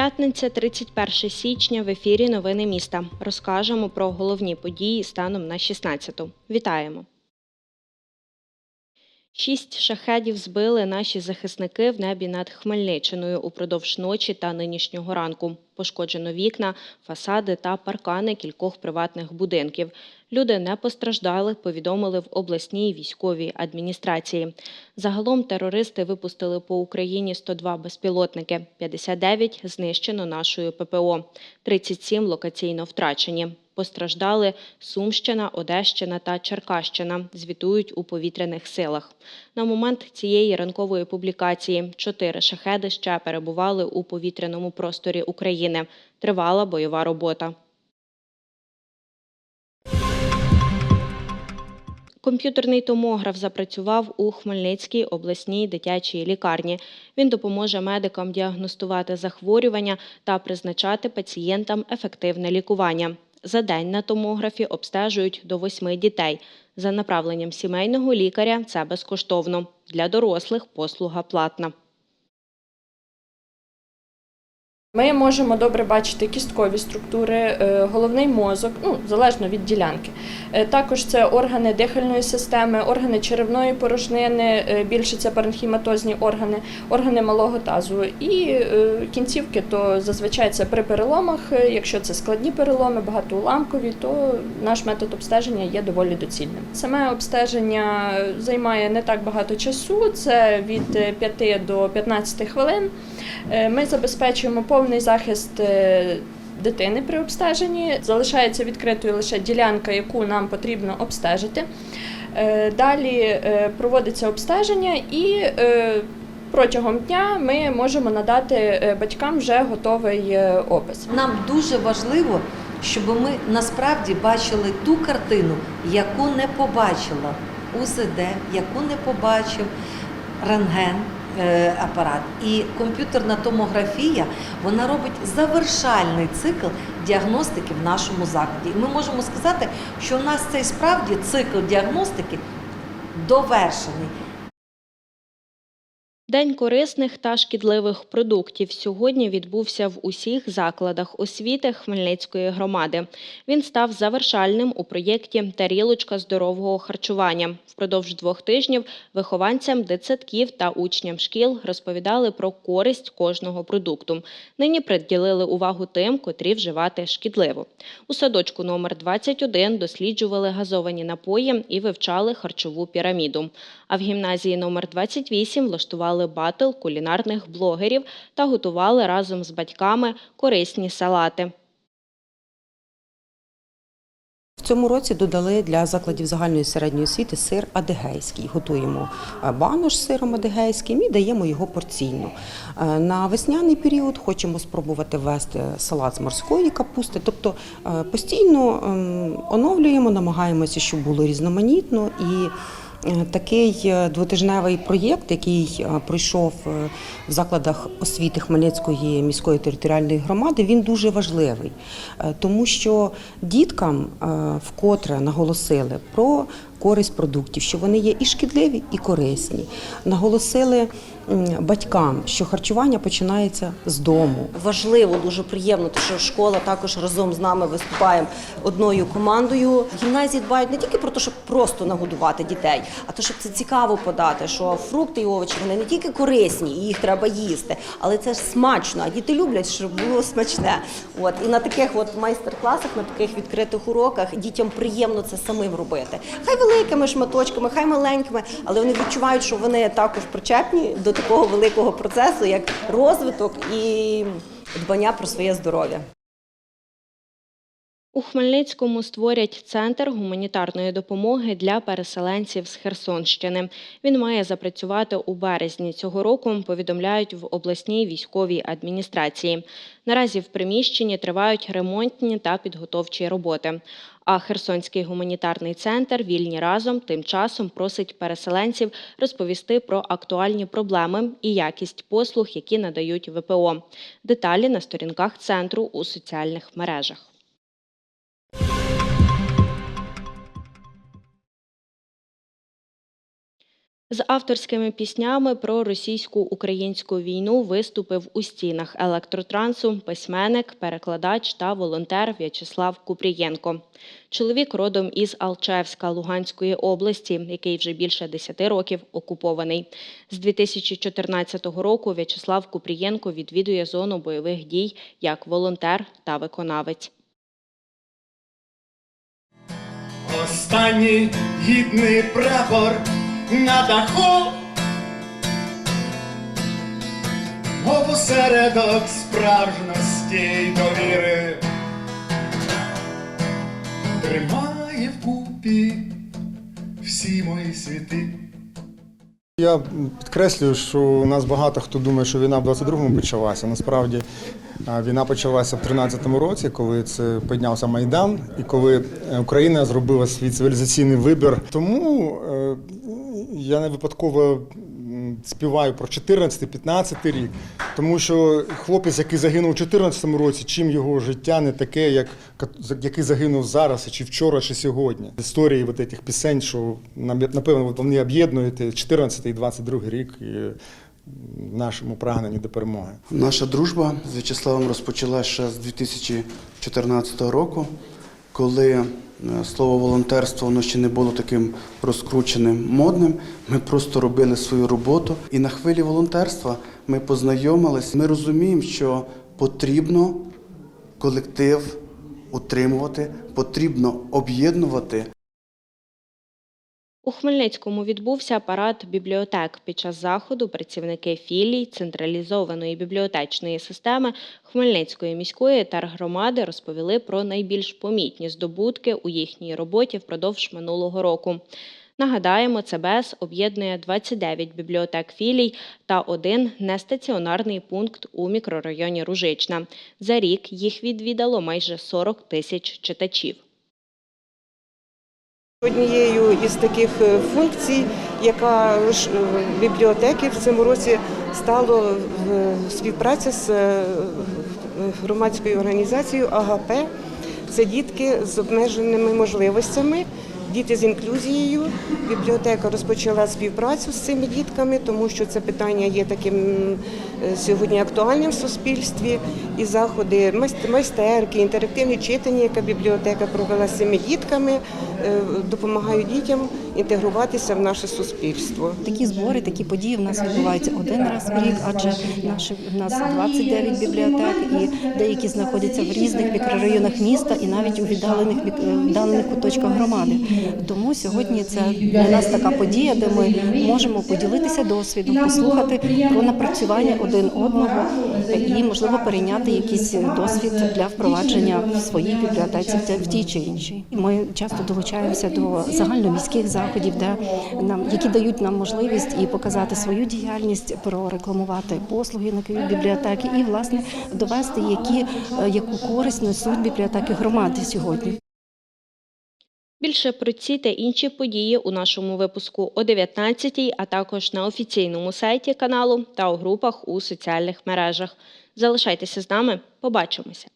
П'ятниця, 31 січня. В ефірі Новини міста. Розкажемо про головні події станом на 16-ту. Вітаємо. Шість шахедів збили наші захисники в небі над Хмельниччиною упродовж ночі та нинішнього ранку. Пошкоджено вікна, фасади та паркани кількох приватних будинків. Люди не постраждали, повідомили в обласній військовій адміністрації. Загалом терористи випустили по Україні 102 безпілотники, 59 знищено нашою ППО, 37 локаційно втрачені. Постраждали Сумщина, Одещина та Черкащина, звітують у повітряних силах. На момент цієї ранкової публікації чотири шахеди ще перебували у повітряному просторі України. Тривала бойова робота. Комп'ютерний томограф запрацював у Хмельницькій обласній дитячій лікарні. Він допоможе медикам діагностувати захворювання та призначати пацієнтам ефективне лікування. За день на томографі обстежують до восьми дітей. За направленням сімейного лікаря це безкоштовно. Для дорослих послуга платна. Ми можемо добре бачити кісткові структури, е, головний мозок, ну залежно від ділянки. Е, Також це органи дихальної системи, органи черевної порожнини, е, більше це паренхіматозні органи, органи малого тазу. І кінцівки, то зазвичай це при переломах. Якщо це складні переломи, багатоуламкові, то наш метод обстеження є доволі доцільним. Саме обстеження займає не так багато часу, це від е, 5 до 15 хвилин. Ми забезпечуємо повний захист е, дитини при обстеженні. Залишається відкритою лише ділянка, яку нам потрібно обстежити. Е, Далі е, проводиться обстеження і протягом дня ми можемо надати батькам вже готовий опис. Нам дуже важливо, щоб ми насправді бачили ту картину, яку не побачила УЗД, яку не побачив рентген. Е, Апарат і комп'ютерна томографія вона робить завершальний цикл діагностики в нашому закладі. І ми можемо сказати, що у нас цей справді цикл діагностики довершений. День корисних та шкідливих продуктів сьогодні відбувся в усіх закладах освіти Хмельницької громади. Він став завершальним у проєкті Тарілочка здорового харчування. Впродовж двох тижнів вихованцям дитсадків та учням шкіл розповідали про користь кожного продукту. Нині приділили увагу тим, котрі вживати шкідливо. У садочку номер 21 досліджували газовані напої і вивчали харчову піраміду. А в гімназії номер 28 влаштували батл кулінарних блогерів та готували разом з батьками корисні салати. В цьому році додали для закладів загальної середньої освіти сир адигейський. Готуємо е, банош з сиром адигейським і даємо його порційно. Е, На весняний період хочемо спробувати ввести салат з морської капусти. Тобто е, постійно ем, оновлюємо, намагаємося, щоб було різноманітно і. Е, Такий е, двотижневий проєкт, який е, пройшов в закладах освіти Хмельницької міської територіальної громади, він дуже важливий, тому що діткам вкотре наголосили про користь продуктів, що вони є і шкідливі, і корисні. Наголосили батькам, що харчування починається з дому. Важливо, дуже приємно, що школа також разом з нами виступає одною командою. Гімназії дбають не тільки про те, щоб просто нагодувати дітей, а то, щоб це цікаво подати, що фрукти і овочі вони не тільки корисні, і їх треба їсти, але це ж смачно. А діти люблять, щоб було смачне. От і на таких от майстер-класах, на таких відкритих уроках дітям приємно це самим робити. Хай великими шматочками, хай маленькими, але вони відчувають, що вони також причепні до такого великого процесу, як розвиток і дбання про своє здоров'я. У Хмельницькому створять центр гуманітарної допомоги для переселенців з Херсонщини. Він має запрацювати у березні цього року, повідомляють в обласній військовій адміністрації. Наразі в приміщенні тривають ремонтні та підготовчі роботи. А Херсонський гуманітарний центр Вільні разом тим часом просить переселенців розповісти про актуальні проблеми і якість послуг, які надають ВПО. Деталі на сторінках центру у соціальних мережах. З авторськими піснями про російсько-українську війну виступив у стінах електротрансу письменник, перекладач та волонтер В'ячеслав Купрієнко. Чоловік родом із Алчевська Луганської області, який вже більше 10 років окупований. З 2014 року В'ячеслав Купрієнко відвідує зону бойових дій як волонтер та виконавець. Останній гідний прапор на даху, мов осередок справжності й довіри, тримає вкупі всі мої світи. Я підкреслюю, що у нас багато хто думає, що війна в 22-му почалася. Насправді війна почалася в 13-му році, коли це піднявся Майдан, і коли е, Україна зробила свій цивілізаційний вибір. Тому е, я не випадково співаю про 14-15 рік, тому що хлопець, який загинув у 14-му році, чим його життя не таке, як який загинув зараз, чи вчора, чи сьогодні. Історії от цих пісень, що напевно вони об'єднують 14 і 22 рік і нашому прагненні до перемоги. Наша дружба з В'ячеславом розпочалася ще з 2014 року, коли е, слово волонтерство воно ще не було таким розкрученим, модним. Ми просто робили свою роботу. І на хвилі волонтерства ми познайомились. Ми розуміємо, що потрібно колектив утримувати, потрібно об'єднувати. У Хмельницькому відбувся парад бібліотек. Під час заходу працівники філій централізованої бібліотечної системи Хмельницької міської тергромади розповіли про найбільш помітні здобутки у їхній роботі впродовж минулого року. Нагадаємо, ЦБС об'єднує 29 бібліотек філій та один нестаціонарний пункт у мікрорайоні Ружична. За рік їх відвідало майже 40 тисяч читачів. Однією із таких е, функцій, яка е, бібліотеки в цьому році стало е, співпраця з громадською організацією АГП. Це дітки з обмеженими можливостями, діти з інклюзією. Бібліотека розпочала співпрацю з цими дітками, тому що це питання є таким сьогодні актуальним в суспільстві. І заходи, майстерки, інтерактивні читання, яка бібліотека провела з цими дітками, допомагають дітям інтегруватися в наше суспільство. Такі збори, такі події в нас відбуваються один раз в рік, адже наші в нас 29 бібліотек, і деякі знаходяться в різних мікрорайонах міста і навіть у віддалених мік- віддалених куточках громади. Тому сьогодні це для нас така подія, де ми можемо поділитися досвідом, послухати про напрацювання один одного і можливо перейняти якийсь досвід для впровадження в своїй бібліотеці в тій чи іншій. Ми часто долучаємося до загальноміських заходів, де нам які дають нам можливість і показати свою діяльність, прорекламувати послуги на Київ бібліотеки і власне довести, які е, яку користь несуть бібліотеки громади сьогодні. Більше про ці та інші події у нашому випуску о 19-й, а також на офіційному сайті каналу та у групах у соціальних мережах. Залишайтеся з нами, побачимося.